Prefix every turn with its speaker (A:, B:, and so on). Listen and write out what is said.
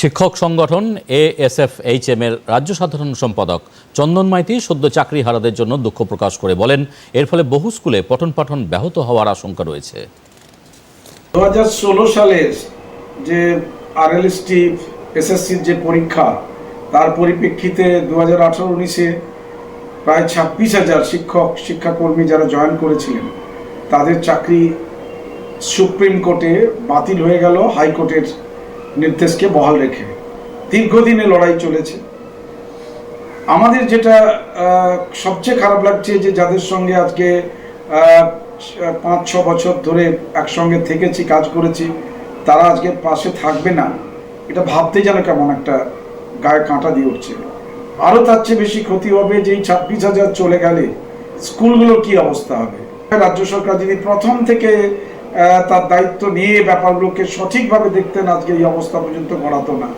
A: শিক্ষক সংগঠন এএসএফ এর রাজ্য সাধারণ সম্পাদক চন্দন মাইতি সদ্য চাকরি হারাদের জন্য দুঃখ প্রকাশ করে বলেন, এর ফলে বহু স্কুলে পঠন পাঠন ব্যাহত হওয়ার আশঙ্কা রয়েছে।
B: দু হাজার ষোলো সালের যে আরএলএসটি, এসএসসির যে পরীক্ষা, তার পরিপ্রেক্ষিতে দু হাজার আঠারো উনিশে প্রায় ছাব্বিশ হাজার শিক্ষক, শিক্ষাকর্মী যারা জয়েন করেছিলেন, তাদের চাকরি সুপ্রিম কোর্টে বাতিল হয়ে গেল, হাইকোর্টের নির্দেশকে বহাল রেখে দীর্ঘদিনে লড়াই চলেছে। আমাদের যেটা সবচেয়ে খারাপ লাগছে যে যাদের সঙ্গে আজকে পাঁচ, ছ বছর ধরে একসঙ্গে থেকেছি, কাজ করেছি, তারা আজকে পাশে থাকবে না। এটা ভাবতে যেন কেমন একটা গায়ে কাঁটা দিয়ে উঠছে। আরও তার চেয়ে বেশি ক্ষতি হবে যে এই ছাব্বিশ হাজার চলে গেলে, স্কুলগুলোর কি অবস্থা হবে? রাজ্য সরকার যদি প্রথম থেকে তার দায়িত্ব নিয়ে ব্যাপারগুলোকে সঠিকভাবে দেখতেন আজকে এই অবস্থা পর্যন্ত গড়াতো না।